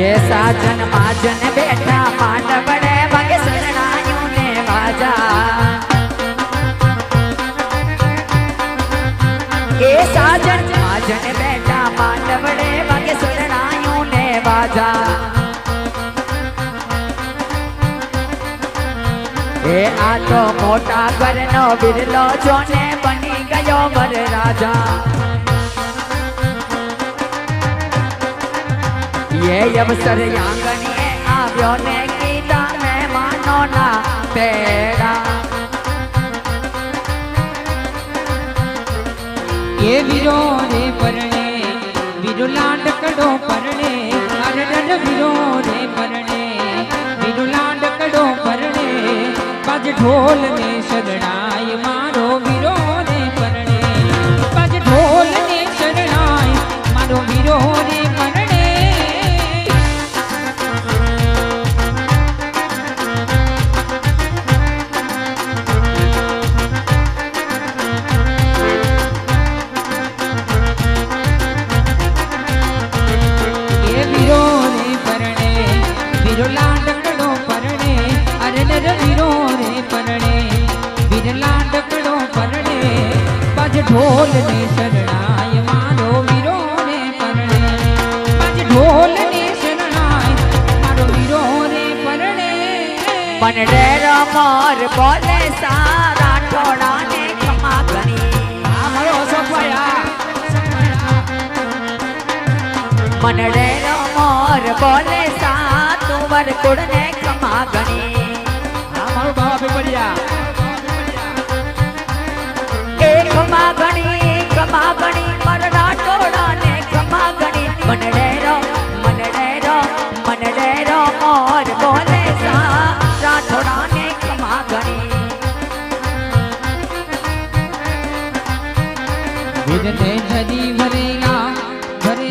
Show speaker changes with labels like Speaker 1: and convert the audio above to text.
Speaker 1: એ સાજન માજન બેઠા માંડવડે વાગે શરણાયું ને વાજા. એ સાજન માજન બેઠા માંડવડે વાગે શરણાયું ને વાજા. એ આ તો મોટા ઘરનો બિરલો છો ને બની ગયો વર રાજા એ અવસર આંગણે આવ્યો ને કીધા મહેમાનો ના પેડા
Speaker 2: એ વીરો રે પરણે વિરુલા ડકડો પરણે અરડડ વીરો રે પરણે વિરુલા ડકડો પરણે પજ ઢોલ ને સદડાય મારો વીરો રે પરણે પજ ઢોલ ને સદડાય મારો વીરો રે પરણે. બાજ ઢોલ ને શરણાય મારો વીરો ને પરણે. પજ ઢોલ ને શરણાય મારો વીરો ને પરણે.
Speaker 1: મનડેર મોર બોલે સારા ઠોડા ને ખમા
Speaker 2: આ મારો અશોકભાઈ આ
Speaker 1: મનડેર મોર બોલે સા તુવર કુડ ને ખમા ગણી. ગણી મનડેરો મનડેરો મનડેરો મોર બોલે સા રાઠોડા ને ખમા ગણી
Speaker 2: વિદતે જદી ભરેયા ભરે